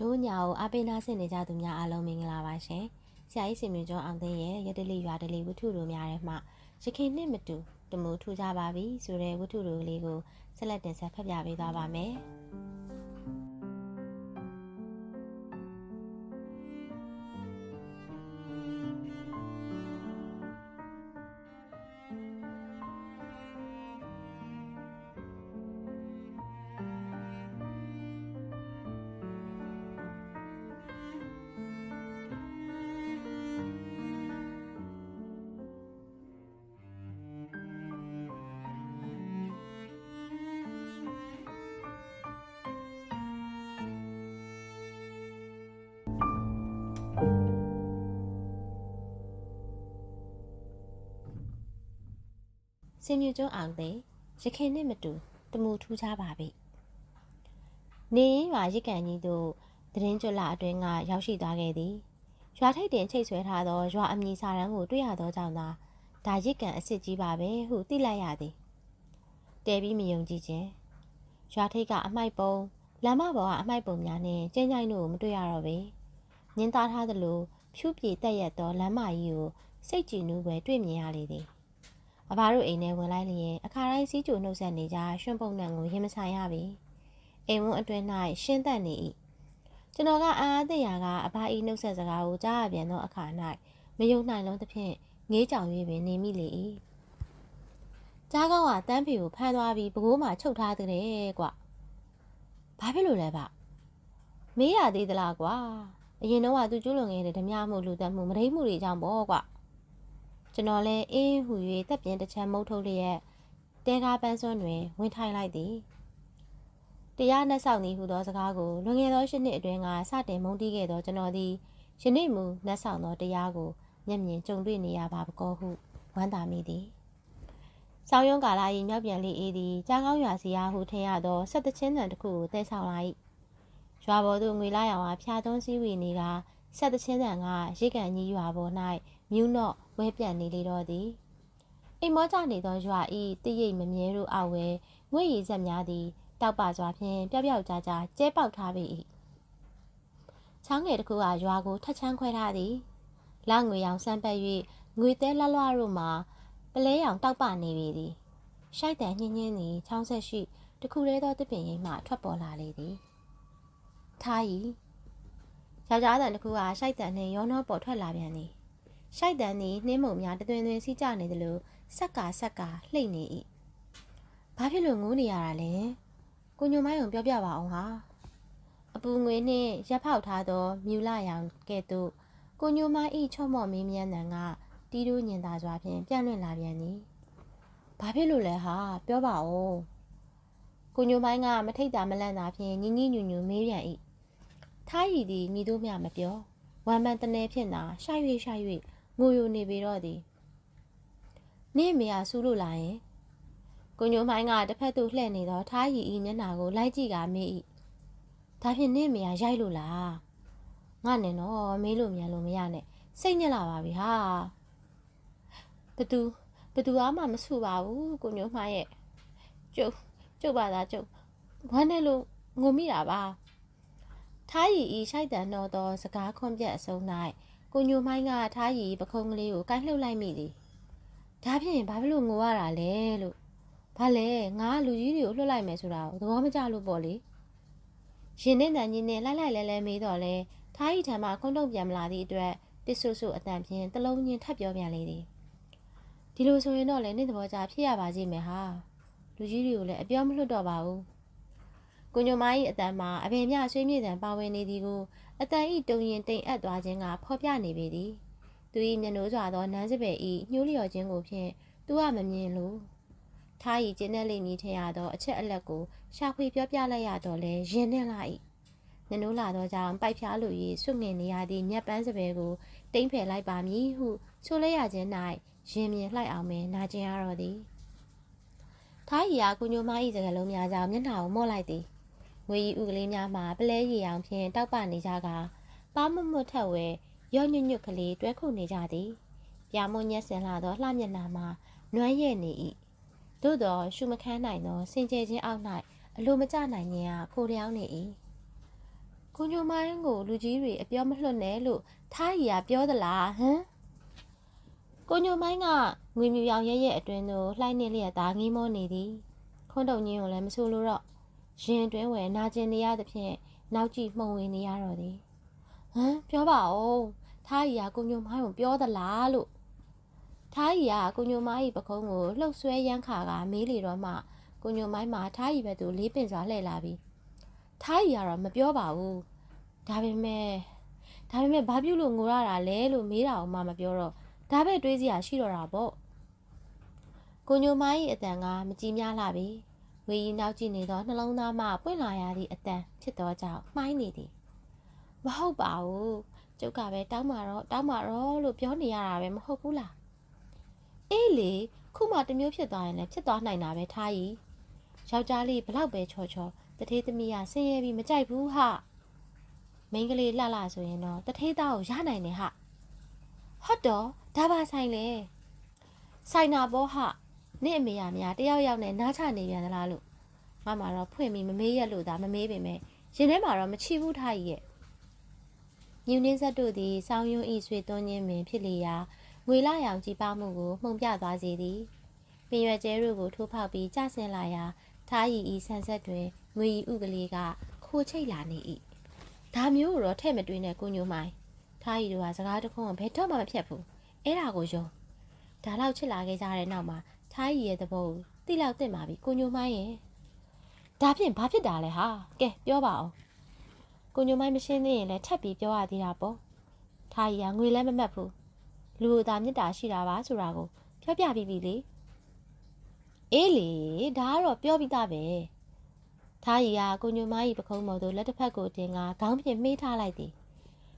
ဒိုးညာကိုအပိနာဆင်နေကြသူများအားလုံးမင်္ဂလာပါရှင်။ဆရာကြီးစင်မြင့်ကျောင်းအောင်သိန်းရဲ့ရတလိရွာတလိဝတ္ထုတို့များထဲမှာရခင်နှစ်မတူတမိုးထူကြပါပြီဆိုတဲ့ဝတ္ထုတို့လေးကိုဆက်လက်တင်ဆက်ဖတ်ပြပေးသွားပါမယ်။ စင်မြူကျွန်းအောင်သိန်းရခင်နှစ်မတူတမူထူးခြားပါပြီနေရင်ရွာရစ်ကန်ကြီးတို့သတင်းကြွလာအတွင်းကရောက်ရှိသွားခဲ့သည်ရွာထိပ်တင်ချိတ်ဆွဲထားသောရွာအမည်စာရန်ကိုတွေ့ရသောကြောင့်သာဒါရစ်ကန်အစ်စ်ကြီးပါပဲဟုသိလိုက်ရသည်တဲပြီးမယုံကြည်ခြင်းရွာထိပ်ကအမိုက်ပုံလမ်းမပေါ်ကအမိုက်ပုံများနှင့်ကျင်းကျိုင်းတို့ကိုမတွေ့ရတော့ပေညင်းသားထားသလိုဖြူပြေတက်ရက်သောလမ်းမကြီးကိုစိတ်ကြည်နူးပဲတွေ့မြင်ရလေသည် အဘတို့အိမ်ထဲဝင်လိုက်လျင်အခါတိုင်းစီးကြိုနှုတ်ဆက်နေကြရွှွန့်ပုံနှံကိုရင်မဆိုင်ရပြီအိမ်ဝန်းအတွင်း၌ရှင်းသက်နေ၏ကျွန်တော်ကအာအားသိရာကအဘဤနှုတ်ဆက်စကားကိုကြားရပြန်သောအခါ၌မယုံနိုင်လုံးသဖြင့်ငေးကြောင်၍ပင်နေမိလေ၏ကြားကောင်းကတန်းဖေကိုဖမ်းသွားပြီးဘကိုးမှာချုပ်ထားတဲ့ကွဘာဖြစ်လို့လဲဗျမေးရသေးသလားကွာအရင်တော့ကသူကျူးလွန်ခဲ့တဲ့ဓမြမှုလူသက်မှုမဒိမှုတွေကြောင့်ပေါ့ကွ ကျွန်တော်လည်းအင်းဟူ၍တက်ပြင်းတစ်ချမ်းမုတ်ထုတ်လျက်တဲကားပန်းစွန်းတွင်ဝင်ထိုင်လိုက်သည်တရားနဲ့ဆောက်သည်ဟူသောစကားကိုလွန်ခဲ့သောရှစ်နှစ်အတွင်းကစတင်မုန်းတီးခဲ့သောကျွန်တော်သည်ယနေ့မူနှက်ဆောင်သောတရားကိုမျက်မြင်ကြုံတွေ့နေရပါပကောဟုဝမ်းသာမိသည်ဆောင်းရုံးကာလာ၏မြောက်ပြန်လေးအေးသည်ကြားကောင်းရွာစီအားဟုထင်ရသောဆက်တချင်းတန်တစ်ခုကိုတဲဆောင်လိုက်ရွာပေါ်သို့ငွေလာရောင်အားဖျားသွန်းစည်းဝေနေက ဆက်တချင်းတန်ကရိတ်ကန်ကြီးရွာပေါ်၌မြူးနော့ဝဲပြန်နေလေတော့သည်အိမ်မောကြနေသောရွာဤတရိပ်မမြဲတို့အောက်ဝဲငွေရည်ဆက်များသည်တောက်ပစွာဖြင့်ပျောက်ပျောက်ကြားကြားကျဲပေါက်ထားပေ၏ချောင်းငယ်တစ်ခုကရွာကိုထက်ချမ်းခွဲထားသည်လငွေရောင်စမ်းပတ်၍ငွေသေးလှလွတို့မှာပလဲရောင်တောက်ပနေပေသည်ရှိုက်တန်ညင်းညင်းသည်ချောင်းဆက်ရှိတခုတည်းသောတစ်ပင်ရိပ်မှထွက်ပေါ်လာလေသည်ထား၏ ယောက်ျားတန်တစ်ခုကရှိုက်တန်နှင့်ရောနှောပေါ်ထွက်လာပြန်သည်ရှိုက်တန်သည်နှင်းမုံများတသွင်သွင်စီးကြနေသလိုဆက်ကာဆက်ကာလှိမ့်နေ၏ဘာဖြစ်လို့ငိုးနေရတာလဲကိုညိုမိုင်းုံပြောပြပါအောင်ဟာအပူငွေနှင့်ရက်ဖောက်ထားသောမြူလာရောင်ကဲ့သို့ကိုညိုမိုင်းဤချော့မော့မင်းမြန်းတန်ကတီးတိုးညင်သာစွာဖြင့်ပြန့်လွင့်လာပြန်သည်ဘာဖြစ်လို့လဲဟာပြောပါဦးကိုညိုမိုင်းကမထိတ်တာမလန့်တာဖြင့်ညင်ညင်ညူညူမေးပြန်၏ ထားရည်သည်ညီတို့မျှမပြောဝမ်းပန်းတနေဖြင့်သာရှာ၍ရှာ၍ငိုယိုနေပေတော့သည်နေမေယာဆူလို့လာရင်ကိုညိုမိုင်းကတစ်ဖက်သို့လှည့်နေသောထားရီဤမျက်နှာကိုလိုက်ကြည့်ကမေး၏ဒါဖြင့်နေမေယာရိုက်လို့လားငါနဲ့တော့မေးလို့မြန်လို့မရနဲ့စိတ်ညစ်လာပါပြီဟာဘသူဘသူအားမှမဆူပါဘူးကိုညိုမိုင်းရဲ့ကျုပ်ကျုပ်ပါသားကျုပ်ဝမ်းနဲ့လို့ငုံမိတာပါ ထားရီဤရှိုက်တန်တော့သောစကားခွန်ပြက်အစုံ၌ကိုညိုမိုင်းကထားရီပခုံးကလေးကိုကိုင်းလှုပ်လိုက်မိသည်ဒါဖြင့်ဘာဖြစ်လို့ငိုရတာလဲလို့ဘာလဲငါလူကြီးတွေကိုလှုပ်လိုက်မယ်ဆိုတာကိုသဘောမကျလို့ပေါ့လေရင်နဲ့တန်ကြီးနဲ့လိုက်လိုက်လဲလဲမေးတော့လဲထားရီထံမှခွန်းတုံပြန်မလာသည့်အတွက်တစ်ဆူဆူအတန်ဖြင့်တလုံးချင်းထပ်ပြောပြန်လေသည်ဒီလိုဆိုရင်တော့လည်းနေ့သဘောကျဖြစ်ရပါစေမယ်ဟာလူကြီးတွေကိုလည်းအပြောမလွတ်တော့ပါဘူး ကိုညိုမိုင်း၏အတန်မှာအဖေမြဆွေးမြေ့တံပါဝင်နေသည်ကိုအတန်ဤတုံရင်တိမ်အပ်သွားခြင်းကဖော်ပြနေပေသည်သူ၏မျက်နှိုးစွာသောနန်းစပယ်ဤညှိုးလျော်ခြင်းကိုဖြင့်သူကမမြင်လို့ထားဤကျင်းတဲ့လိမ့်မည်ထင်ရသောအချက်အလက်ကိုရှာဖွေပြောပြလိုက်ရတော့လဲရင်နှင်းလာ၏မျက်နှိုးလာသောကြောင့်ပိုက်ဖြားလို၍စွငင်နေရသည့်မြက်ပန်းစပယ်ကိုတိမ့်ဖယ်လိုက်ပါမည်ဟုဆိုလိုက်ရခြင်း၌ရင်မြင်လှိုက်အောင်ပင်နာကျင်ရတော့သည်ထားဤအားကိုညိုမ၏စကားလုံးများကြောင့်မျက်နှာကိုမော့လိုက်သည် ငွေရီဥကလေးများမှာပလဲရီအောင်ဖြင့်တောက်ပနေကြကပါမမွတ်ထက်ဝဲရော့ညွတ်ညွတ်ကလေးတွဲခုနေကြသည်ပြာမွန်ညက်ဆင်လာသောလှမျက်နှာမှာနွမ်းရဲ့နေ၏သို့သောရှုမခန်းနိုင်သောစင်ကြယ်ခြင်းအောက်၌အလိုမကျနိုင်ခြင်းကခိုလျောင်းနေ၏ကိုညိုမိုင်းကိုလူကြီးတွေအပြောမလွတ်နဲ့လို့ထားရီကပြောသလားဟမ်ကိုညိုမိုင်းကငွေမြူရောင်ရဲရဲအတွင်းသို့လှိုင်းနေလျက်သားငီးမောနေသည်ခွန်းတုံညင်းကိုလည်းမဆိုးလို့တော့ ရင်တွင်းဝယ်နာကျင်နေရသဖြင့်နောက်ကြည့်မှုံဝင်နေရတော့သည်ဟမ်ပြောပါဦးထားရီကကိုညိုမိုင်းကိုပြောသလားလို့ထားရီကကိုညိုမိုင်း၏ပကုံးကိုလှုပ်ဆွဲရမ်းခါကမေးလေတော့မှကိုညိုမိုင်းမှာထားရီဘက်သို့လေးပင်စွာလှည့်လာပြီးထားရီကတော့မပြောပါဘူးဒါပေမဲ့ဒါပေမဲ့ဘာပြုလို့ငိုရတာလဲလို့မေးတာအောင်မှမပြောတော့ဒါပဲတွေးစရာရှိတော့တာပေါ့ကိုညိုမိုင်း၏အတန်ကမကြည်များလာပြီ ဝေကြီးနောက်ကြည့်နေသောနှလုံးသားမှပွင့်လာရသည့်အတန်ဖြစ်သောကြောင့်မှိုင်းနေသည်မဟုတ်ပါဘူးကျုပ်ကပဲတောင်းပါတော့တောင်းပါတော့လို့ပြောနေရတာပဲမဟုတ်ဘူးလားအေးလေခုမှတစ်မျိုးဖြစ်သွားရင်လည်းဖြစ်သွားနိုင်တာပဲထားရီယောက်ျားလေးဘလောက်ပဲချောချောတထေးသမီးကဆင်းရဲပြီးမကြိုက်ဘူးဟာမိန်းကလေးလှလှဆိုရင်တော့တထေးသားကိုရနိုင်တယ်ဟာဟုတ်တော့ဒါပါဆိုင်လေဆိုင်နာဘောဟာ နေ့အမေရများတယောက်ယောက်နဲ့နားချနေပြန်သလားလို့မမတော့ဖွင့်ပြီးမမေးရလို့ဒါမမေးပေမဲ့ရင်ထဲမှာတော့မချီဘူးထားကြီးရဲ့ညူနေဆက်တို့သည်စောင်းယွန်းဤဆွေသွန်းခြင်းပင်ဖြစ်လေရာငွေလာရောင်ကြည်ပေါမှုကိုမှုန်ပြသွားစေသည်ပင်ရွက်ကျဲတို့ကိုထိုးဖောက်ပြီးကျဆင်းလာရာထားရီဤဆန်ဆက်တွင်ငွေဤဥကလေးကခိုချိတ်လာနေ၏ဒါမျိုးကိုတော့ထဲ့မတွေးနဲ့ကိုညိုမိုင်းထားရီတို့ကစကားတခုံးဘယ်တော့မှမဖြတ်ဘူးအဲ့ဒါကိုယုံဒါလောက်ချစ်လာခဲ့ကြတဲ့နောက်မှာ ထားရီရဲ့သဘောကိုတိလောက်တင်ပါပြီကိုညိုမိုင်းရဲ့ဒါဖြင့်ဘာဖြစ်တာလဲဟာကဲပြောပါအောင်ကိုညိုမိုင်းမရှင်းသေးရင်လည်းထပ်ပြီးပြောရသေးတာပေါ့ထားရီကငွေလည်းမမှတ်ဘူးလူကိုသာမေတ္တာရှိတာပါဆိုတာကိုပြောပြပြီးပြီလေအေးလေဒါကတော့ပြောပြီးသားပဲထားရီကကိုညိုမိုင်းပခုံးပေါ်သို့လက်တစ်ဖက်ကိုတင်ကခေါင်းဖြင့်မှေးထားလိုက်သည်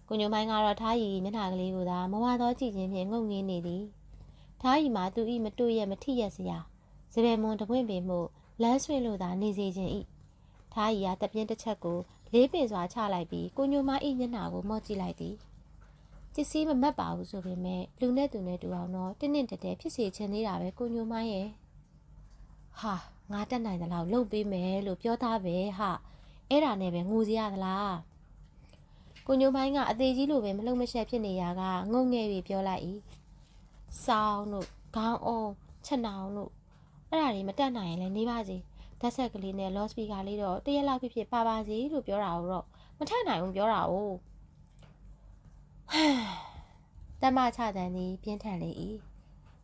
ကိုညိုမိုင်းကတော့ထားရီမျက်နှာကလေးကိုသာမဝါသောကြည့်ခြင်းဖြင့်ငုံငင်းနေသည် ထားရီမှာသူဤမတွေ့ရမထိရစရာစပယ်မွန်တပွင့်ပင်မှုလမ်းဆွင့်လို့သာနေစေခြင်းဤထားရီကတပြင်းတစ်ချက်ကိုလေးပင်စွာချလိုက်ပြီးကိုညိုမိုင်းဤမျက်နှာကိုမော့ကြည့်လိုက်သည်ပစ္စည်းမမတ်ပါဘူးဆိုပေမဲ့လူနဲ့သူနဲ့တူအောင်တော့တင်းတင်းတက်တက်ဖြစ်စေချင်သေးတာပဲကိုညိုမိုင်းရဲ့ဟာငါတက်နိုင်သလားလှုပ်ပေးမယ်လို့ပြောသားပဲဟာအဲ့ဒါနဲ့ပဲငိုစီရသလားကိုညိုမိုင်းကအသေးကြီးလိုပဲမလှုပ်မရှက်ဖြစ်နေရကငုံငယ်ပြီးပြောလိုက်၏ စောင်းတို့ခေါင်းအောင်ချက်နောင်တို့အဲ့ဒါတွေမတက်နိုင်ရင်လည်းနေပါစေဓာတ်ဆက်ကလေးနဲ့ loud speaker လေးတော့တရက်လောက်ဖြစ်ဖြစ်ပါပါစေလို့ပြောတာတော့မထက်နိုင်ဘူးပြောတာ哦တမချတန်သည်ပြင်းထန်လေ၏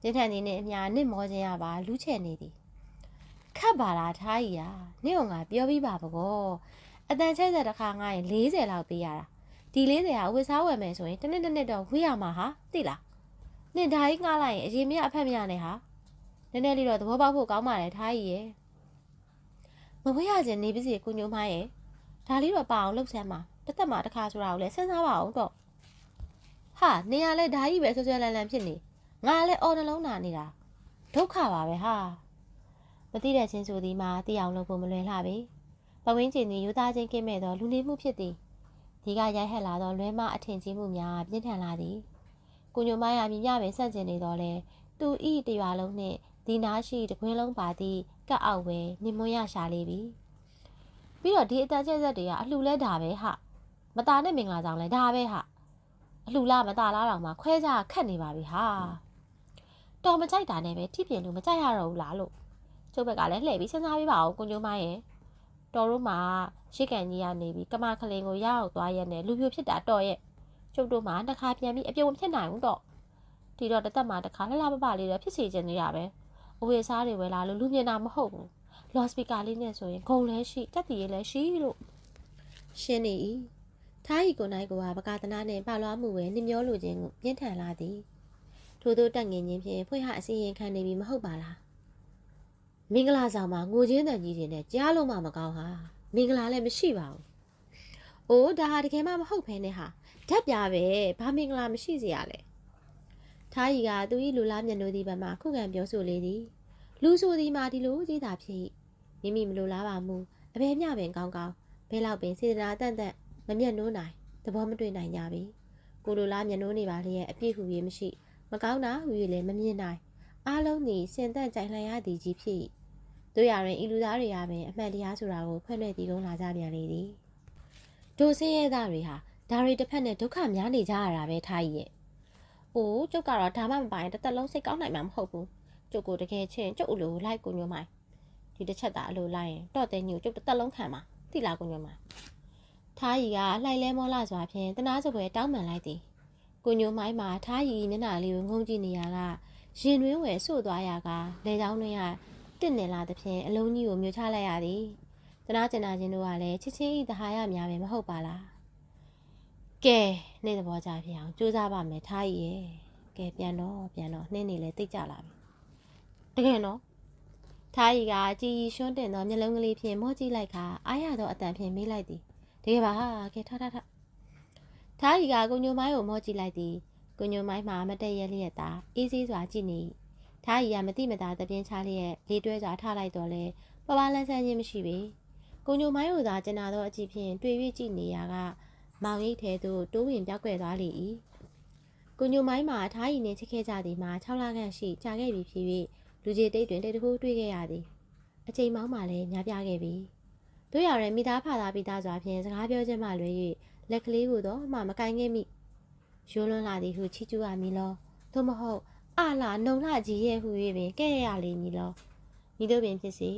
ပြင်းထန်သည်နှင့်အမျှနစ်မောခြင်းရပါလူးချဲ့နေသည် ခတ်ပါလားထားကြီးอ่ะနေ့ကငါပြောပြီးပါပကောအတန်ချက်ချက်တစ်ခါငါရင်40လောက်ပေးရတာဒီ40ကဝစ်စားဝယ်မယ်ဆိုရင်တစ်နှစ်တစ်နှစ်တော့ဝေးရမှာဟာသိလား နင်ဒါကြီးငှားလိုက်ရင်အရင်မြအဖက်မြနဲ့ဟာနည်းနည်းလေးတော့သဘောပေါက်ဖို့ကောင်းပါတယ်ထားကြီးရဲ့မဝေးရခြင်းနေပါစေကိုညိုမရဲ့ဒါလေးတော့ပအောင်လှုပ်ဆမ်းပါတစ်သက်မှာတစ်ခါဆိုတာကိုလည်းစဉ်းစားပါအောင်တော့ဟာနေရလဲဒါကြီးပဲဆွဆွဲလန်းလန်းဖြစ်နေငါလည်းအော်နှလုံးနာနေတာဒုက္ခပါပဲဟာမသိတဲ့ချင်းဆိုသည်မှာသိအောင်လုပ်ဖို့မလွယ်လှပေ။ပဝင်းကျင်သည်ယူသားချင်းကင်းမဲ့သောလူနေမှုဖြစ်သည်။ဒီကရိုက်ဟက်လာသောလွဲမအထင်ကြီးမှုများပြင်းထန်လာသည်။ ကိုညိုမရမြင်ရပင်ဆန့်ကျင်နေတော့လဲသူဤတရွာလုံးနှင့်ဒီနာရှိတကွင်းလုံးပါသည့်ကတ်အောက်ဝဲနေမွန်းရရှာလေပြီ။ပြီးတော့ဒီအတန်ကျက်ဆက်တွေကအလှလဲတာပဲဟာ။မตาနဲ့မင်္ဂလာဆောင်လဲဒါပဲဟာ။အလှလားမตาလားတော့မှခွဲကြခတ်နေပါပြီဟာ။တော်မကြိုက်တာနဲ့ပဲထိပြင်လို့မကြိုက်ရတော့ဘူးလားလို့ ကျုပ်ဘက်ကလည်းလှည့်ပြီးစဉ်းစားပေးပါဦးကိုညိုမရဲ့တော်တို့မှာရှစ်ကန်ကြီးကနေပြီးကမခလင်ကိုရအောင်သွားရက်နဲ့လူပြိုဖြစ်တာတော့ရဲ့ ကျုပ်တို့မှာတစ်ခါပြန်ပြီးအပြုံမဖြစ်နိုင်ဘူးတော့ဒီတော့တစ်သက်မှာတစ်ခါလှလှပပလေးလည်းဖြစ်စီခြင်းနေရပဲအဝေစားတွေဝယ်လာလို့လူမြင်တာမဟုတ်ဘူးလော့စပီကာလေးနဲ့ဆိုရင်ဂုံလည်းရှိတက်တီရေးလည်းရှိလို့ရှင်းနေ၏ထားရီကိုနိုင်ကိုကပကာသနာနှင့်ပလွားမှုဝဲနှမျောလိုခြင်းကိုပြင်းထန်လာသည်ထို့သောတက်ငင်ခြင်းဖြင့်ဖွင့်ဟအစီရင်ခံနေပြီမဟုတ်ပါလားမင်္ဂလာဆောင်မှာငိုချင်းတန်ကြီးတွေနဲ့ကြားလို့မှမကောင်းဟာမင်္ဂလာလည်းမရှိပါဘူး။အိုးဒါဟာတကယ်မှမဟုတ်ဖ ೇನೆ ဟာ ဓာတ်ပြပဲဘာမင်္ဂလာမရှိစေရလဲ။ထားရီကသူ၏လူလားမျက်နှာသည်ဘက်မှခုခံပြောဆိုလေသည်။လူဆိုသည်မှာဒီလိုကြီးသာဖြစ်မိမိမလိုလားပါမူအဘယ်မျှပင်ကောင်းကောင်းဘဲလောက်ပင်စေတနာတန့်တန့်မမျက်နှိုးနိုင်သဘောမတွေ့နိုင်ကြပြီ။ကိုလိုလားမျက်နှိုးနေပါလျက်အပြည့်ဟူ၍မရှိမကောင်းတာဟူ၍လည်းမမြင်နိုင်အားလုံးသည်စင်တန့်ကြိုင်လှန်ရသည်ကြီးဖြစ်၏တို့ရရင်ဤလူသားတွေရပင်အမှန်တရားဆိုတာကိုဖွင့်လှစ်တည်ကုန်းလာကြပြန်လေသည်ဒိုစင်းရဲသားတွေဟာ ဒါတွေတစ်ဖက်နဲ့ဒုက္ခများနေကြရတာပဲထားကြီးရဲ့။အိုးကျုပ်ကတော့ဒါမှမပိုင်တစ်သက်လုံးစိတ်ကောင်းနိုင်မှာမဟုတ်ဘူး။ကျုပ်ကိုတကယ်ချင်းကျုပ်အလိုလိုက်ကိုညွှန်မိုင်းဒီတစ်ချက်သာအလိုလိုက်ရင်တော့တဲ့ညို့ကျုပ်တစ်သက်လုံးခံမှာသိလားကိုညွှန်မိုင်းထားကြီးကလှိုက်လဲမောလာစွာဖြင့်တနာစပွဲတောင်းပန်လိုက်သည်ကိုညွှန်မိုင်းမှာထားကြီးမျက်နှာလေးကိုငုံကြည့်နေရကရင်တွင်းဝယ်ဆို့သွားရကလေချောင်းတွင်ကတစ်နေလာသဖြင့်အလုံးကြီးကိုမြှချလိုက်ရသည်တနာကျင်နာချင်းတို့ကလည်းချစ်ချင်းဤတဟာရများပဲမဟုတ်ပါလား ကဲနေ့သဘောကြဖြစ်အောင်ကြိုးစားပါမယ်ထားကြီးရဲ့ကဲပြန်တော့ပြန်တော့နှင်းနေလဲတိတ်ကြလာပြီတကယ်နော်ထားကြီးကကြည်ရီရွှန်းတင်သောမျက်လုံးကလေးဖြင့်မော့ကြည့်လိုက်ခါအားရသောအတန်ဖြင့်မေးလိုက်သည်တကယ်ပါကဲထထထထားကြီးကကိုညိုမိုင်းကိုမော့ကြည့်လိုက်သည်ကိုညိုမိုင်းမှာမတက်ရလျက်သာအေးဆေးစွာကြည့်နေထားကြီးကမတိမတာသပြင်းချလျက်လေးတွဲစွာထားလိုက်တော့လဲပပလန်းဆန်းခြင်းမရှိပေကိုညိုမိုင်းကိုသာကျနာသောအကြည့်ဖြင့်တွေ့၍ကြည့်နေရက မောင်ရိပ်ထဲသို့တိုးဝင်ပြောက်ွယ်သွားလေ၏ကိုညိုမိုင်းမှာထားရီနှင့်ချစ်ခဲ့ကြသည်မှာ6လခန့်ရှိကြာခဲ့ပြီဖြစ်၍လူကြီးတိတ်တွင်တိတ်တခုတွေ့ခဲ့ရသည်အချိန်မောင်းမှလည်းများပြားခဲ့ပြီတို့ရရဲမိသားဖသားပိသားစွာဖြင့်စကားပြောခြင်းမှလွဲ၍လက်ကလေးကိုတော့မှမကင်ခဲ့မိရိုးလွန်းလာသည်ဟုချီကျူးရမည်လောသို့မဟုတ်အလာနှုံလှကြီးရဲ့ဟု၍ပင်ကဲ့ရလိမ့်မည်လောမိတို့ပင်ဖြစ်စေ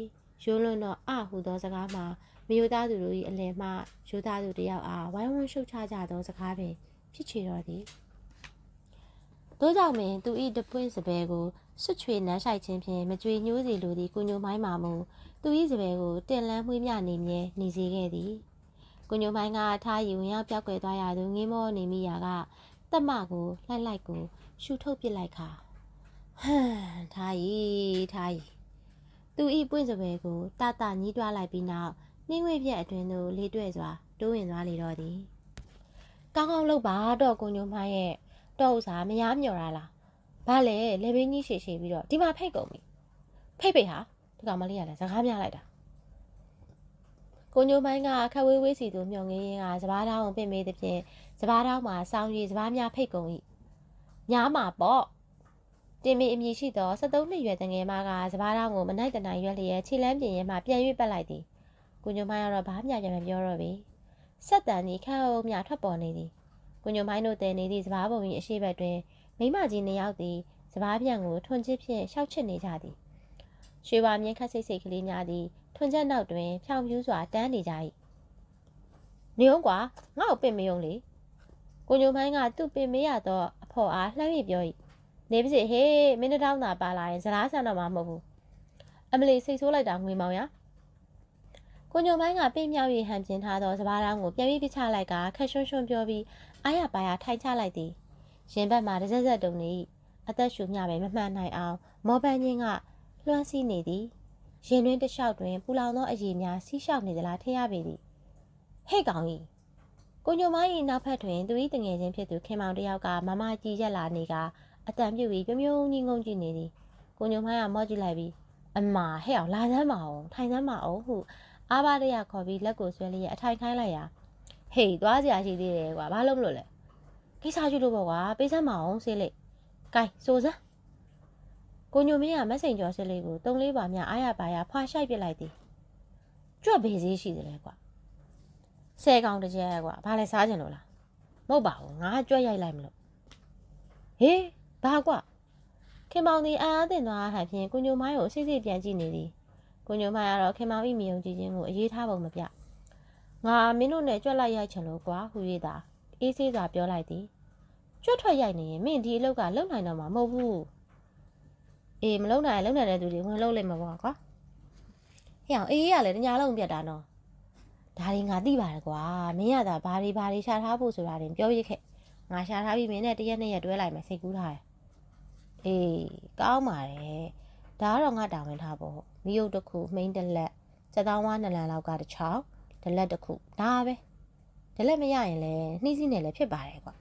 ရိုးလွန်းတော့အဟုသောစကားမှာ မယိုသားသူတို့၏အလယ်မှရိုးသားသူတယောက်အားဝိုင်းဝန်းရှုတ်ချကြသောစကားပင်ဖြစ်ချေတော်သည်တို့ကြောင့်ပင်သူ၏တပွင့်စပယ်ကိုဆွချွေနမ်းဆိုင်ခြင်းဖြင့်မကြွေညှိုးစီလိုသည့်ကိုညိုမိုင်းမှမူသူ၏စပယ်ကိုတင်လန်းမှွေးမြနေမြဲနေစေခဲ့သည်ကိုညိုမိုင်းကထားယူဝင်ရောက်ပြောက်ကွယ်သွားရသူငင်းမောနေမိရာကတက်မကိုလှိုက်လိုက်ကိုရှူထုတ်ပစ်လိုက်ခါဟမ်ထားရီထားရီသူဤပွင့်စပယ်ကိုတတညှီးတွားလိုက်ပြီးနောက် နှင်းငွေပြက်အတွင်သို့လေးတွဲစွာတိုးဝင်သွားလေတော့သည်ကောင်းကောင်းလုပ်ပါတော့ကိုညိုမိုင်းရဲ့တော့ဥစားမရမျော်ရလားဘာလဲလေဘင်းကြီးရှည်ရှည်ပြီးတော့ဒီမှာဖိတ်ကုန်ပြီဖိတ်ဖိတ်ဟာဒီကောင်မလေးကလည်းစကားများလိုက်တာကိုညိုမိုင်းကခက်ဝေးဝေးစီသူမျောငင်းရင်းကစပားတောင်းကိုပင့်မေးသည်ဖြင့်စပားတောင်းမှာစောင်းရည်စပားများဖိတ်ကုန်၏ညားမှာပေါ့တင်မီအမည်ရှိသော73နှစ်ရွယ်တငယ်မကစပားတောင်းကိုမနိုင်တနိုင်ရွက်လျက်ခြေလမ်းပြင်ရဲမှပြန်၍ပတ်လိုက်သည် ကိုညိုမိုင်းကတော့ဘာမှပြန်မပြောတော့ပြီဆက်တန်ဒီခန့်အုပ်မြထွက်ပေါ်နေသည်ကိုညိုမိုင်းတို့တည်နေသည့်စပားပုံ၏အရှိဘက်တွင်မိမကြီးနှစ်ယောက်သည်စပားပြန်ကိုထွန်ချစ်ဖြင့်ရှောက်ချစ်နေကြသည်ရွှေပါမြင်းခတ်စိတ်စိတ်ကလေးများသည်ထွန်ချက်နောက်တွင် ဖြောင်ပြူးစွာတန်းနေကြ၏နေအောင်ကွာငါ့ကိုပင်မယုံလေကိုညိုမိုင်းကသူ့ပင်မေးရသောအဖော်အားလှမ်းပြီးပြော၏နေပါစေဟေးမင်းတောင်းသာပါလာရင်စလားဆန်တော့မှာမဟုတ်ဘူးအမလီစိတ်ဆိုးလိုက်တာငွေမောင်ရ ကိုညိုမိုင်းကပိတ်မြောက်၍ဟန်ပြင်းထားသောစပားတောင်းကိုပြန်ပြီးပြချလိုက်ကခက်ရွှွှွှွှပြောပြီးအားရပါရထိုင်ချလိုက်သည်ရင်ဘက်မှာတစ်စက်စက်တုံနေအသက်ရှူမျှပဲမမှန်နိုင်အောင် မောပန်းချင်းကလွှမ်းစီးနေသည်ရင်တွင်တစ်လျှောက်တွင်ပူလောင်သောအရည်များစီးလျှောက်နေသလားထင်ရပေသည်ဟဲ့ကောင်ကြီးကိုညိုမိုင်း၏နောက်ဖက်တွင်သူ၏တငယ်ချင်းဖြစ်သူခင်မောင်တယောက်ကမမကြီးရက်လာနေကအတန်ပြုတ်ပြီးပြုံးပြုံးကြီးငုံကြည့်နေသည်ကိုညိုမိုင်းကမော့ကြည့်လိုက်ပြီးအမဟဲ့အောင်လာစမ်းမအောင်ထိုင်စမ်းမအောင်ဟု အားပါတရခေါ်ပြီးလက်ကိုဆွဲလျက်အထိုင်ခိုင်းလိုက်ရာဟေးသွားစရာရှိသေးတယ်ကွာဘာလို့မလို့လဲကိစ္စရှိလို့ပေါ့ကွာပေးစမ်းမအောင်ဆေးလေးကဲစိုးစမ်းကိုညိုမင်းကမက်ဆင်ဂျာဆေးလေးကိုတုံးလေးပါများအားရပါရဖွာရှိုက်ပစ်လိုက်သည်ကြွက်ဘေးစည်းရှိတယ်လေကွာဆဲကောင်တစ်ချက်ကွာဘာလဲစားကြင်လို့လားမဟုတ်ပါဘူးငါကြွက်ရိုက်လိုက်မလို့ဟေးဘာကွာခင်မောင်ဒီအာအားတင်သွားဟန်ဖြင့်ကိုညိုမိုင်းကိုစိတ်စိတ်ပြန်ကြည့်နေသည် ကိုညိုမိုင်းကတော့ခင်မောင်ဤမြုံကြည့်ခြင်းကိုအေးထားပုံမပြငါမင်းတို့နဲ့ကြွက်လိုက်ရိုက်ချင်လို့ကွာဟူ၍သာအေးဆေးစွာပြောလိုက်သည်ကြွတ်ထွက်ရိုက်နေရင်မင်းဒီအလုပ်ကလုံနိုင်တော့မှာမဟုတ်ဘူးအေးမလုံနိုင်လုံနိုင်တဲ့သူတွေဝင်လုံလိုက်မှာပေါ့ကွာဟဲ့အောင်အေးရလည်းတညာလုံးပြတ်တာနော်ဒါတွေငါသိပါတယ်ကွာမင်းရတာဘာတွေဘာတွေရှာထားဖို့ဆိုတာတင်ပြောရခဲ့ငါရှာထားပြီးမင်းနဲ့တရက်နှစ်ရက်တွဲလိုက်မယ်စိတ်ကူးထားတယ်အေးကောင်းပါတယ်ဒါကတော့ငါတာဝန်ထားပေါ့ မိယုတ်တစ်ခုမိန်းတစ်လက်စက်သားဝါးနှစ်လန်လောက်ကတစ်ချောင်းဒလက်တစ်ခုဒါပဲဒလက်မရရင်လည်းနှီးစည်းနေလည်းဖြစ်ပါတယ်ကွာ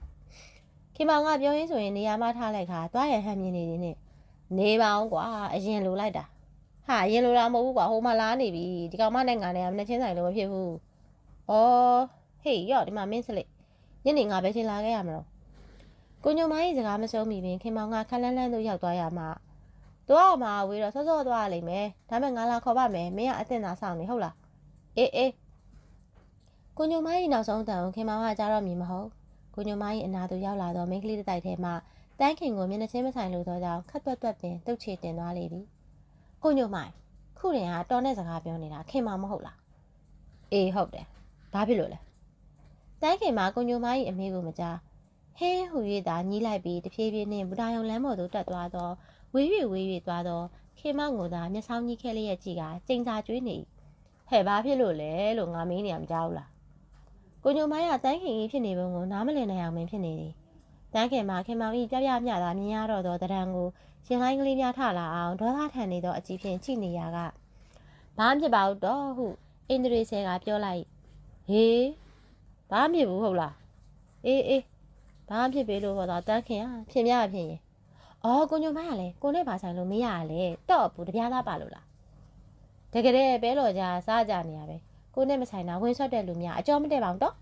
ခင်မောင်ကပြောရင်းဆိုရင်နေရာမထားလိုက်ခါသွားရဟန်မြင်နေနေနေပါအောင်ကွာအရင်လိုလိုက်တာဟာအရင်လိုတာမဟုတ်ဘူးကွာဟိုမှာလာနေပြီဒီကောင်မနဲ့ငါနဲ့ကမနဲ့ချင်းဆိုင်လို့မဖြစ်ဘူးဩဟေးရော့ဒီမှာမင်းစလိညနေငါပဲချင်းလာခဲ့ရမလို့ကိုညိုမကြီးစကားမဆုံးမိပင်ခင်မောင်ကခက်လန်းလန်းတို့ရောက်သွားရမှာ တော့မှဝေးတော့စောစောသွားရလိမ့်မယ်ဒါပေမဲ့ငါလာခေါ်ပါမယ်မင်းကအတင်သာဆောင်နေဟုတ်လားအေးအေးကိုညိုမကြီးနောက်ဆုံးတန်ကိုခင်မောင်ကကြားတော့မည်မဟုတ်ကိုညိုမကြီးအနာသူရောက်လာတော့မိန်းကလေးတစ်တိုက်ထဲမှာတန်းခင်ကိုမျက်နှာချင်းမဆိုင်လို့တော့ကြောင့်ခတ်တွတ်တွတ်ပင်တုတ်ချေတင်သွားလေပြီကိုညိုမကြီးခုရင်ကတော်တဲ့စကားပြောနေတာခင်မောင်မဟုတ်လားအေးဟုတ်တယ်ဘာဖြစ်လို့လဲတန်းခင်မှာကိုညိုမကြီးအမေကိုမကြားဟင်းဟူ၍သာညီးလိုက်ပြီးတဖြည်းဖြည်းနဲ့ဘူတာယုံလမ်းပေါ်သို့တက်သွားတော့ ဝေး၍ဝေး၍သွားတော့ခင်မောင်ကသာမျက်စောင်းကြီးခဲလေးရဲ့ကြည့်ကကျိန်စာကျွေးနေဟဲ့ဘာဖြစ်လို့လဲလို့ငါမေးနေရမကြောက်လားကိုညိုမိုင်းကတန်းခင်ကြီးဖြစ်နေပုံကိုနားမလည်နိုင်အောင်မင်းဖြစ်နေတယ်။တန်းခင်မှာခင်မောင်ကြီးပြပြမျှတာမြင်ရတော့သောတရံကိုရှင်လိုင်းကလေးများထလာအောင်ဒေါသထန်နေသောအကြည့်ဖြင့်ချိနေရကဘာမှဖြစ်ပါဘူးတော့ဟုအိန္ဒြေဆဲကပြောလိုက်ဟေးဘာမှဖြစ်ဘူးဟုတ်လားအေးအေးဘာမှဖြစ်ပေလို့ဟောတော့တန်းခင်ကဖြစ်များဖြစ်ရင် အော်ကိုညိုမိုင်းကလည်းကိုနဲ့ပါဆိုင်လို့မရရလေတော့ဘူးတပြားသားပါလို့လားတကယ်တဲ့ပဲလော်ကြစားကြနေရပဲကိုနဲ့မဆိုင်တာဝင်ဆွတ်တဲ့လူများအကြောမတည့်ပါဘူးတော့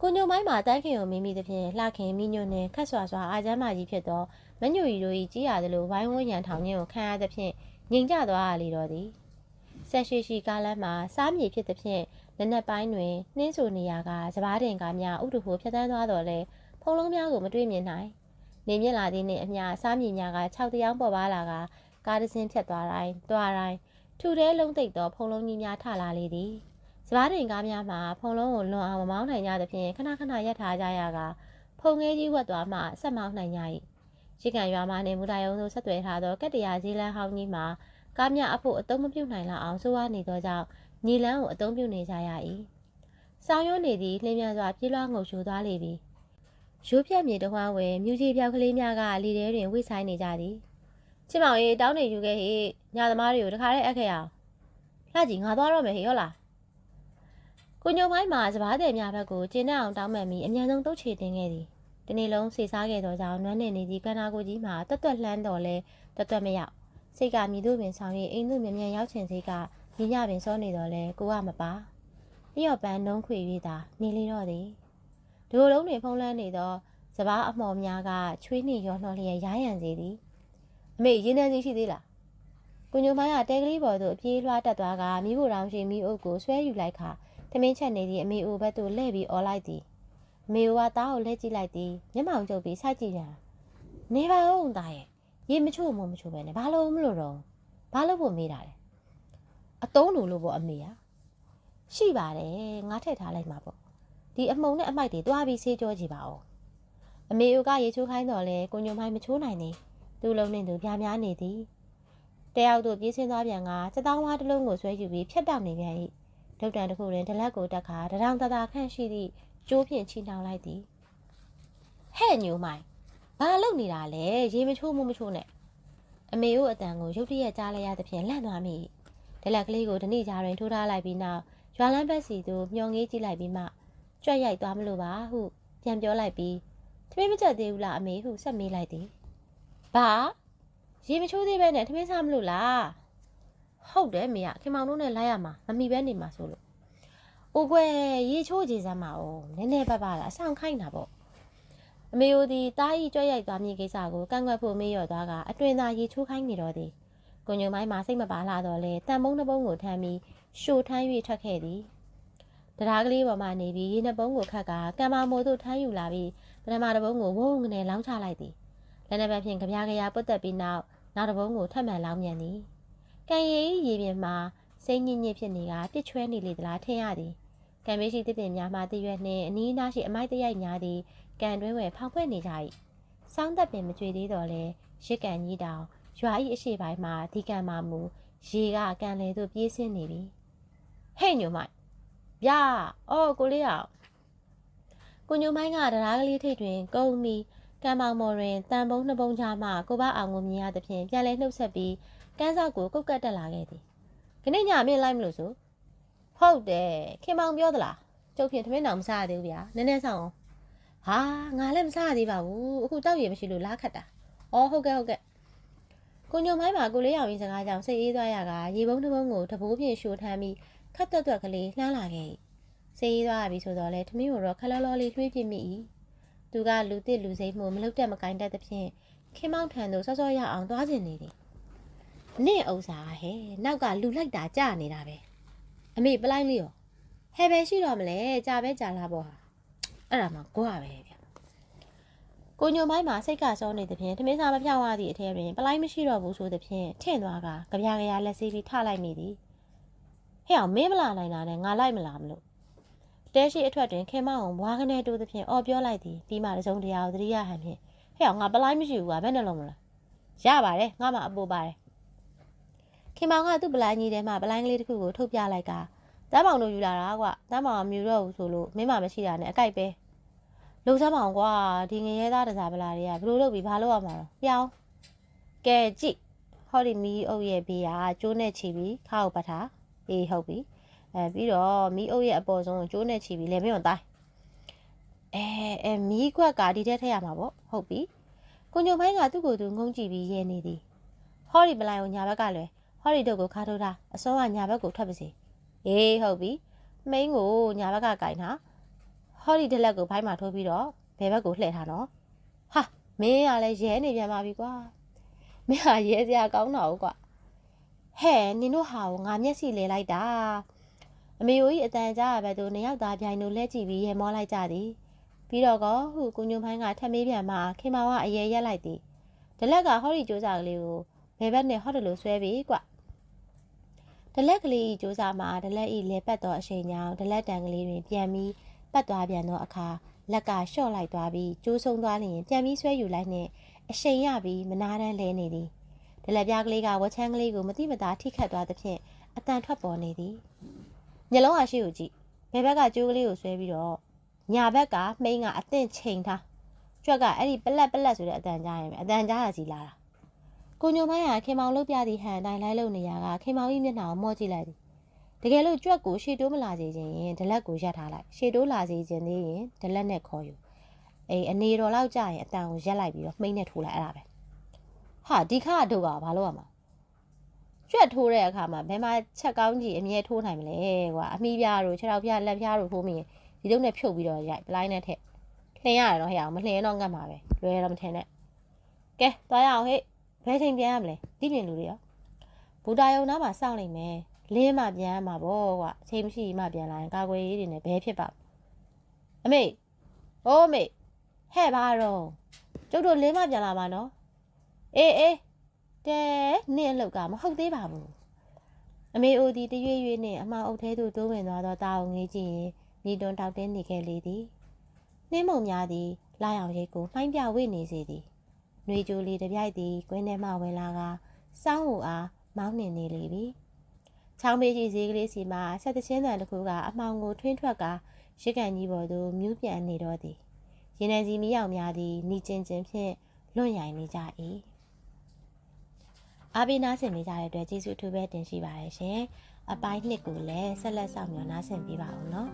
ကိုညိုမိုင်းမှာတန်းခင်ကိုမိမိသဖြင့်လှခင်မိညွန့်နဲ့ခတ်ဆွာဆွာအာချမ်းမကြီးဖြစ်သောမညူရီတို့၏ကြီးရသလိုဝိုင်းဝန်းရန်ထောင်ခြင်းကိုခံရသဖြင့်ငြိမ်ကြသွားရလေတော့သည်ဆက်ရှိရှိကားလမ်းမှာစားမြေဖြစ်သဖြင့်လက်နက်ပိုင်းတွင်နှင်းဆူနေရကစပားတင်ကားများဥတုဟိုဖြတ်တန်းသွားတော့လဲဖုံလုံးများကိုမတွေ့မြင်နိုင် နေမြင့်လာသည်နှင့်အမျှစားမြေများက6တယောင်းပေါ်ပါလာကကားတစ်စင်းဖြတ်သွားတိုင်းသွားတိုင်းထူတဲလုံးသိပ်သောဖုံလုံးကြီးများထလာလေသည်စပားတင်ကားများမှာဖုံလုံးကိုလွန်အောင်မမောင်းနိုင်ကြသဖြင့်ခဏခဏရပ်ထားကြရကဖုံငဲကြီးဝတ်သွားမှဆက်မောင်းနိုင်ကြ၏ရှိကန်ရွာမှနေမူတိုင်ုံသို့ဆက်သွယ်ထားသောကတ္တရာဈေးလန်းဟောင်းကြီးမှာကားများအဖို့အသုံးမပြုနိုင်လောက်အောင်ဆိုးဝါးနေသောကြောင့်ညီလန်းကိုအသုံးပြုနေကြရ၏ဆောင်းရွံ့နေသည့်လှင်းမြန်စွာပြေးလွှားငုံရှူသွားလေပြီ ရိုးဖြတ်မြေတဝမ်းဝဲမြူကြီးပြောက်ကလေးများကလေထဲတွင်ဝိဆိုင်နေကြသည် ချစ်မောင်ရေတောင်းနေယူခဲ့ဟေ့ညာသမားတွေကိုတခါတည်းအပ်ခဲ့အောင်လှကြီးငါသွားတော့မယ်ဟေ့ဟုတ်လားကိုညုံမိုင်းမှာစပားတယ်များဘက်ကိုကျင်းတဲ့အောင်တောင်းမှန်ပြီးအမြန်ဆုံးတုတ်ချေတင်ခဲ့သည်ဒီနေ့လုံးစေစားခဲ့သောကြောင့်နွမ်းနေနေသည့်ကန္နာကိုကြီးမှာတွတ်တွတ်လှမ်းတော်လဲတွတ်တွတ်မရောက်စိတ်ကမြည်သူပင်ဆောင်၍အိမ်သူမြ мян ရောက်ချင်စိတ်ကညညပင်စောနေတော်လဲကိုကမပါလျော့ပန်းနှုံးခွေ၍သာနေလေတော့သည် ဒိုလုံးတွင်ဖုံးလန်းနေသောစပားအမော်များကချွေးနှင့်ရောနှောလျက်ရားရံစေသည်အမေရင်းနှန်းစီရှိသေးလားကိုညိုမိုင်းကတဲကလေးပေါ်သို့အပြေးလွှားတက်သွားကမိဖို့တောင်ရှိမိအုပ်ကိုဆွဲယူလိုက်ခါသမင်းချက်နေသည့်အမေအိုဘက်သို့လှည့်ပြီးអော်လိုက်သည်အမေအိုကသားကိုလှည့်ကြည့်လိုက်သည်မျက်မှောင်ကျုပ်ပြီးဆိုက်ကြည့်ပြန်နေပါဦးသားရဲ့ရေမချို့မမချို့ပဲနဲ့ဘာလို့မလို့တော့ဘာလို့ဖို့မေးတာလဲအတုံးလို့လို့ပေါ့အမေကရှိပါတယ်ငါထည့်ထားလိုက်မှာပေါ့ ဒီအမှုံနဲ့အမိုက်တွေတွားပြီးဆေးကြောကြည့်ပါဦးအမေအိုကရေချိုးခိုင်းတော့လဲကိုညိုမိုင်းမချိုးနိုင်သေးသူ့လုံးနှင့်သူပြားများနေသည်တယောက်တို့ပြေးဆင်းသွားပြန်ကစက်တောင်းဝါတစ်လုံးကိုဆွဲယူပြီးဖြတ်တောက်နေပြန်၏ဒုတ်တန်တစ်ခုတွင်ဒလက်ကိုတက်ခါတရောင်တသာခန့်ရှိသည့်ကျိုးဖြင့်ချီနှောင်လိုက်သည်ဟဲ့ညိုမိုင်ဘာလုပ်နေတာလဲရေမချိုးမမချိုးနဲ့အမေတို့အတန်ကိုရုတ်တရက်ကြားလိုက်ရသဖြင့်လန့်သွားမိဒလက်ကလေးကိုဒဏိကြားတွင်ထိုးထားလိုက်ပြီးနောက်ရွာလန်းဘက်စီသို့မျောငေးကြည့်လိုက်ပြီးမှ ကြွက်ရိုက်သွားမလို့ပါဟုပြန်ပြောလိုက်ပြီးသမီးမချက်သေးဘူးလားအမေဟုဆက်မေးလိုက်သည်ဘာရေမချိုးသေးပဲနဲ့ထမင်းစားမလို့လားဟုတ်တယ်မေကခင်မောင်တို့နဲ့လိုက်ရမှာမမီပဲနေမှာဆိုလို့အိုကွယ်ရေချိုးကြည်စမ်းပါဦးနည်းနည်းပါးပါလားအဆောင်ခိုင်းတာပေါ့အမေတို့ဒီတားကြီးကြွက်ရိုက်သွားမြေကိစ္စကိုကန့်ကွက်ဖို့မေ့လျော့သွားကအတွင်သာရေချိုးခိုင်းနေတော့သည်ကိုညုံမိုင်းမှာစိတ်မပါလာတော့လဲတန်ပုံးတစ်ပုံးကိုထမ်းပြီးရှို့ထမ်း၍ထွက်ခဲ့သည် တရားကလေးပေါ်မှာနေပြီးရေနှစ်ပုံးကိုခတ်ကကံမမိုးတို့ထမ်းယူလာပြီးပထမတစ်ပုံးကိုဝုန်းကနေလောင်းချလိုက်သည်လက်နက်ဘက်ဖြင့်ကြပြားကြရာပုတ်တက်ပြီးနောက်နောက်တစ်ပုံးကိုထပ်မံလောင်းမြန်သည်ကံရည်ရေပြင်မှာစိတ်ညစ်ညစ်ဖြစ်နေကတစ်ချွဲနေလေသလားထင်ရသည်ကံမေးရှိတစ်ပင်များမှတည့်ရွက်နှင့်အနီးအနားရှိအမိုက်တရိုက်များသည်ကံတွင်းဝယ်ဖောက်ဖွက်နေကြ၏စောင်းသက်ပင်မကြွေသေးတော့လဲရစ်ကန်ကြီးတောင်ရွာ၏အရှိပိုင်းမှာဒီကံမှာမူရေကကန်လေသို့ပြေးဆင်းနေပြီဟဲ့ညိုမိုက် ဗျာအော်ကိုလေးအောင်ကိုညိုမိုင်းကတရားကလေးထိတ်တွင်ကုန်းပြီးကံမောင်မော်တွင်တန်ပုံးနှစ်ပုံးကြားမှကိုဘအောင်ကိုမြင်ရသဖြင့်ပြန်လဲနှုတ်ဆက်ပြီးကန်းစောက်ကိုကုတ်ကတ်တက်လာခဲ့သည်။ခဏညမင်းလိုက်မလို့ဆို။ဟုတ်တယ်ခင်မောင်ပြောသလား။ကျုပ်ဖြင့်ထမင်းတောင်မစားရသေးဘူးဗျာ။နည်းနည်းဆောင်အောင်။ဟာငါလည်းမစားရသေးပါဘူး။အခုတောက်ရည်မရှိလို့လားခတ်တာ။အော်ဟုတ်ကဲ့ဟုတ်ကဲ့။ကိုညုံမိုင်းမှာကိုလေးရောင်ကြီးစကားကြောင့်စိတ်အေးသွားရကရေပုံးတစ်ပုံးကိုတဘိုးဖြင့်ရှို့ထမ်းပြီး ခတ်တွတ်တွက်ကလေးလှမ်းလာခဲ့၏။စိတ်အေးသွားပြီဆိုတော့လေထမင်းကိုတော့ခက်လောလောလေးလွှေးပြစ်မိ၏။သူကလူတစ်လူစိမ့်မှုမလုတ်တက်မကင်တတ်သဖြင့်ခင်မောင်ထံသို့စောစောရအောင်သွားခြင်းနေသည်နင့်ဥစ္စာဟဲ့နောက်ကလူလိုက်တာကြာနေတာပဲအမေပလိုက်လေးရောဟဟဲ့ပဲရှိတော့မလဲကြာပဲကြာလာပေါ့ဟာအဲ့ဒါမှကိုရပဲဗျကိုညိုမိုင်းမှာစိတ်ကစောနေသဖြင့်ထမင်းစားမပြောင်းရသည့်အထက်တွင်ပလိုက်မရှိတော့ဘူးဆိုသဖြင့်ထင့်သွားကကြပြာကြရာလက်စီးပြီးထလိုက်မိသည် ဟဲ့အောင်မင်းမလာနိုင်တာနဲ့ငါလိုက်မလာမလို့တဲရှိအထွတ်တွင်ခင်မအောင်ဘွားကနေတိုးသဖြင့်အော်ပြောလိုက်သည်ပြီးမှတစုံတရာကိုသတိရဟန်ဖြင့်ဟဲ့အောင်ငါပလိုက်မရှိဘူးကဘယ်နဲ့လုံးမလားရပါတယ်ငါမှအပူပါတယ်ခင်မောင်ကသူ့ပလိုင်းကြီးထဲမှာပလိုင်းကလေးတစ်ခုကိုထုတ်ပြလိုက်ကတမ်းမောင်တို့ယူလာတာကွတမ်းမောင်ကမြူတော့ဘူးဆိုလို့မင်းမမရှိတာနဲ့အကြိုက်ပဲလုံစမ်းမောင်ကွာဒီငရဲသားတစားပလာတွေကဘလို့လုပ်ပြီးဘာလုပ်ရမှာလဲပြောင်းကဲကြည့်ဟောဒီမီအုပ်ရဲ့ဘေးကကျိုးနဲ့ချီပြီးခါကိုပတ်ထား အေးဟုတ်ပြီအဲပြီးတော့မီအုပ်ရဲ့အပေါ်ဆုံးကိုကျိုးနဲ့ချီပြီးလေမင်းကိုတိုင်းအဲအဲမီးခွက်ကဒီထဲထည့်ရမှာပေါ့ဟုတ်ပြီကိုညိုမိုင်းကသူ့ကိုယ်သူငုံကြည့်ပြီးရဲနေသည်ဟောဒီပလိုင်ကိုညာဘက်ကလွယ်ဟောဒီတို့ကိုခါထိုးတာအစောကညာဘက်ကိုထွက်ပါစေအေးဟုတ်ပြီမိန်းကိုညာဘက်ကကင်ထားဟောဒီတစ်လက်ကိုဖိုင်းမှာထိုးပြီးတော့ဘယ်ဘက်ကိုလှည့်ထားနော်ဟာမင်းကလည်းရဲနေပြန်ပါပြီကွာမင်းဟာရဲစရာကောင်းတော့ကွာ ဟဲ့နင်တို့ဟာကိုငါမျက်စိလဲလိုက်တာအမေတို့ဤအတန်ကြားရပဲသူနှစ်ယောက်သားပြိုင်တို့လဲကြည့်ပြီးရဲမောလိုက်ကြသည်ပြီးတော့ကောဟူကုညုံဖိုင်းကထပ်မေးပြန်မှခင်မောင်ကအရေးရက်လိုက်သည်ဒလက်ကဟောဒီစူးစာကလေးကိုဘယ်ဘက်နဲ့ဟောဒီလိုဆွဲပြီးကွဒလက်ကလေးဤစူးစာမှာဒလက်ဤလဲပတ်သောအချိန်ကြောင့်ဒလက်တန်ကလေးတွင်ပြန်ပြီးပတ်သွားပြန်သောအခါလက်ကလျှော့လိုက်သွားပြီးကျိုးဆုံးသွားလျင်ပြန်ပြီးဆွဲယူလိုက်နှင့်အရှိန်ရပြီးမနာတမ်းလဲနေသည် ဒလက်ပြားကလေးကဝက်ချမ်းကလေးကိုမတိမတာထိခတ်သွားသဖြင့်အတန်ထွက်ပေါ်နေသည်မျက်လုံးအရှိကိုကြည့်ဘယ်ဘက်ကကျိုးကလေးကိုဆွဲပြီးတော့ညာဘက်ကမှိန်းကအသင့်ချိန်ထားကြွက်ကအဲ့ဒီပလက်ပလက်ဆိုတဲ့အတန်ကြားရင်ပဲအတန်ကြားရစီလာတာကိုညိုမိုင်းကခင်မောင်လုတ်ပြသည့်ဟန်အတိုင်းလိုက်လုံနေရကခင်မောင်၏မျက်နှာကိုမော့ကြည့်လိုက်သည်တကယ်လို့ကြွက်ကိုရှေ့တိုးမလာစေခြင်းရင်ဒလက်ကိုရပ်ထားလိုက်ရှေ့တိုးလာစေခြင်းသေးရင်ဒလက်နဲ့ခေါ်ယူအေးအနေတော်လောက်ကြရင်အတန်ကိုရက်လိုက်ပြီးတော့မှိန်းနဲ့ထိုးလိုက်အဲ့ဒါပဲ ဟာဒီခါတို့ကဘာလို့ရမှာကြွက်ထိုးတဲ့အခါမှာဘယ်မှာချက်ကောင်းကြီးအမြဲထိုးနိုင်မလဲကွာအမိပြားတို့ခြေထောက်ပြားလက်ပြားတို့ထိုးမိရင်ဒီတုံးနဲ့ဖြုတ်ပြီးတော့ရိုက်ပလိုင်းနဲ့ထက်လှင်ရတယ်တော့ဟဲ့အောင်မလှင်တော့ငတ်မှာပဲလွယ်တော့မထင်နဲ့ကဲသွားရအောင်ဟဲ့ဘယ်ချိန်ပြန်ရမလဲဒီပြင်လူတွေရောဘူတာယုံနားမှာစောင့်နေမယ်လင်းမှပြန်ရမှာပေါ့ကွာအချိန်မရှိမှပြန်လာရင်ကာကွယ်ရေးတွေနဲ့ဘဲဖြစ်ပါအမေဟိုးမေဟဲ့ပါတော့ကျုပ်တို့လင်းမှပြန်လာမှာနော် အေးအေးတဲနင့်အလောက်ကမဟုတ်သေးပါဘူးအမေအိုဒီတရွေ့ရွေ့နဲ့အမအုပ်ထဲသို့တိုးဝင်သွားတော့တာအောင်ငေးကြည့်ရင်မြေတွန်းတောက်တင်းနေခဲ့လေသည်နှင်းမုံများသည်လာရောင်ရိပ်ကိုနှိုင်းပြဝိနေစေသည်နှွေကြိုလေးတပြိုက်သည်ကွင်းထဲမှဝင်လာကစောင်းဟူအားမောင်းနှင်နေလေပြီချောင်းမေးကြီးဈေးကလေးစီမှာဆက်တချင်းတန်တစ်ခုကအမှောင်ကိုထွင်းထွက်ကရစ်ကန်ကြီးပေါ်သို့မြူးပြန်နေတော့သည်ရင်နံစီမီးရောင်များသည်နီကျင်ကျင်ဖြင့်လွန့်ရိုင်နေကြ၏ အားပေးနားဆင်နေကြတဲ့အတွက်ကျေးဇူးအထူးပဲတင်ရှိပါတယ်ရှင်အပိုင်းနှစ်ကိုလည်းဆက်လက်ဆောင်မျှော်နားဆင်ပေးပါဦးနော်